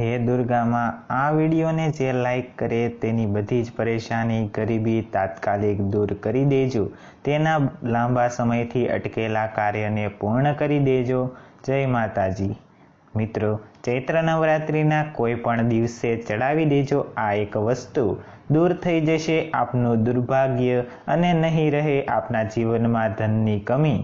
હે દુર્ગામાં આ વિડીયોને જે લાઈક કરે તેની બધી જ પરેશાની ગરીબી તાત્કાલિક દૂર કરી દેજો. તેના લાંબા સમયથી અટકેલા કાર્યને પૂર્ણ કરી દેજો. જય માતાજી. મિત્રો, ચૈત્ર નવરાત્રિના કોઈ પણ દિવસે ચડાવી દેજો આ એક વસ્તુ. દૂર થઈ જશે આપનું દુર્ભાગ્ય અને નહીં રહે આપના જીવનમાં ધનની કમી.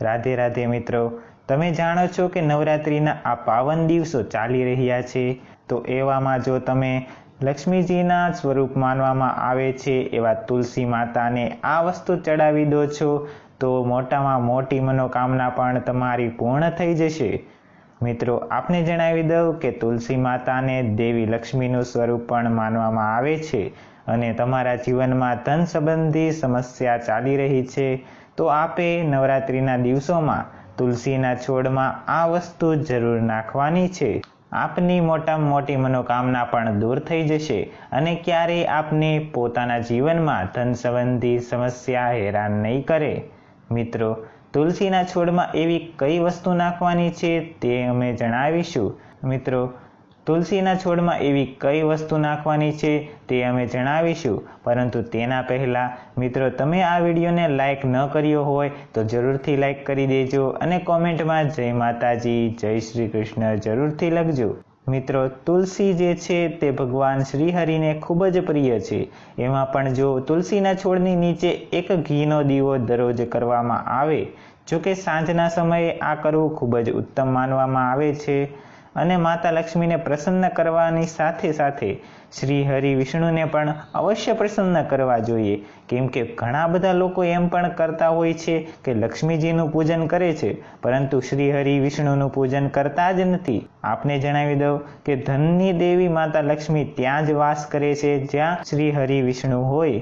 રાધે રાધે મિત્રો તમે જાણો છો કે નવરાત્રિના આ પાવન દિવસો ચાલી રહ્યા છે? તો એવામાં જો તમે લક્ષ્મીજીના સ્વરૂપ માનવામાં આવે છે, એવા તુલસી માતાને આ વસ્તુ ચડાવી દો છો, તો મોટામાં મોટી મનોકામના પણ તમારી પૂર્ણ થઈ જશે. મિત્રો, આપને જણાવી દઉં કે તુલસી માતાને દેવી લક્ષ્મીનું સ્વરૂપ પણ માનવામાં આવે છે અને તમારા જીવનમાં ધન સંબંધી સમસ્યા ચાલી રહી છે. તો આપે નવરાત્રિના દિવસોમાં તુલસીના છોડમાં આ વસ્તુ જરૂર નાખવાની છે. આપની મોટામાં મોટી મનોકામના પણ દૂર થઈ જશે અને ક્યારેય આપને પોતાના જીવનમાં ધન સંબંધી સમસ્યા હેરાન નહીં કરે. મિત્રો, તુલસીના છોડમાં એવી કઈ વસ્તુ નાખવાની છે તે અમે જણાવીશું. મિત્રો તુલસીના છોડમાં એવી કઈ વસ્તુ નાખવાની છે તે અમે જણાવીશું. પરંતુ તેના પહેલાં, મિત્રો, તમે આ વિડીયોને લાઇક ન કર્યો હોય તો જરૂરથી લાઇક કરી દેજો અને કોમેન્ટમાં જય માતાજી, જય શ્રી કૃષ્ણ જરૂરથી લખજો. મિત્રો, તુલસી જે છે તે ભગવાન શ્રીહરિને ખૂબ જ પ્રિય છે. એમાં પણ જો તુલસીના છોડની નીચે એક ઘીનો દીવો દરરોજ કરવામાં આવે જો કે સાંજના સમયે આ કરવું ખૂબ જ ઉત્તમ માનવામાં આવે છે. અને માતા લક્ષ્મીને પ્રસન્ન કરવાની સાથે સાથે શ્રી હરિ વિષ્ણુને પણ અવશ્ય પ્રસન્ન કરવા જોઈએ. કેમ કે ઘણા બધા લોકો એમ પણ કરતા હોય છે કે લક્ષ્મીજીનું પૂજન કરે છે, પરંતુ શ્રી હરિ વિષ્ણુનું પૂજન કરતા જ નથી. આપને જણાવી દઉં કે ધનની દેવી માતા લક્ષ્મી ત્યાં જ વાસ કરે છે જ્યાં શ્રી હરિ વિષ્ણુ હોય.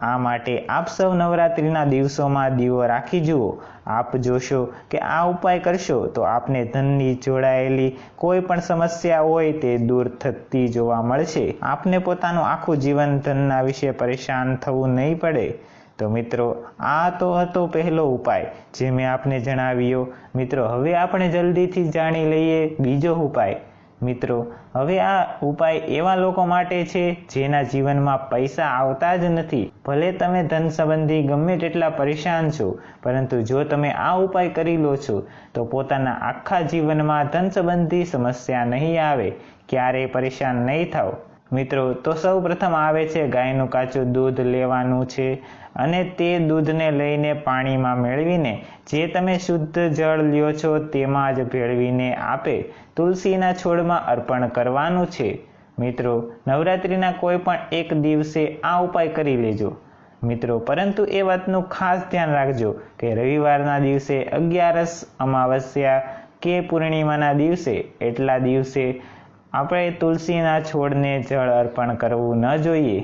આ માટે આપ સૌ નવરાત્રિના દિવસોમાં દીવો રાખી જુઓ. આપ જોશો કે આ ઉપાય કરશો તો આપને ધનની જોડાયેલી કોઈ પણ સમસ્યા હોય તે દૂર થતી જોવા મળશે. આપને પોતાનું આખું જીવન ધનના વિશે પરેશાન થવું નહીં પડે. તો મિત્રો, આ તો હતો પહેલો ઉપાય જે મેં આપને જણાવ્યો. મિત્રો, હવે આપણે જલ્દીથી જાણી લઈએ બીજો ઉપાય. મિત્રો, હવે આ ઉપાય એવા લોકો માટે છે જેના જીવનમાં પૈસા આવતા જ નથી. ભલે તમે ધન સંબંધી ગમે તેટલા પરેશાન છો, પરંતુ જો તમે આ ઉપાય કરી લો છો, તો પોતાના આખા જીવનમાં ધન સંબંધી સમસ્યા નહીં આવે. ક્યારેય પરેશાન નહીં થાવ મિત્રો, તો સૌ પ્રથમ આવે છે ગાયનું કાચું દૂધ લેવાનું છે અને તે દૂધને લઈને પાણીમાં મેળવીને જે તમે શુદ્ધ જળ લ્યો છો તેમાં જ ભેળવીને આપે. તુલસીના છોડમાં અર્પણ કરવાનું છે. મિત્રો, નવરાત્રિના કોઈ પણ એક દિવસે આ ઉપાય કરી લેજો. મિત્રો, પરંતુ એ વાતનું ખાસ ધ્યાન રાખજો કે રવિવારના દિવસે અગિયારસ અમાવસ્યા કે પૂર્ણિમાના દિવસે. એટલા દિવસે આપણે તુલસીના છોડને જળ અર્પણ કરવું ન જોઈએ.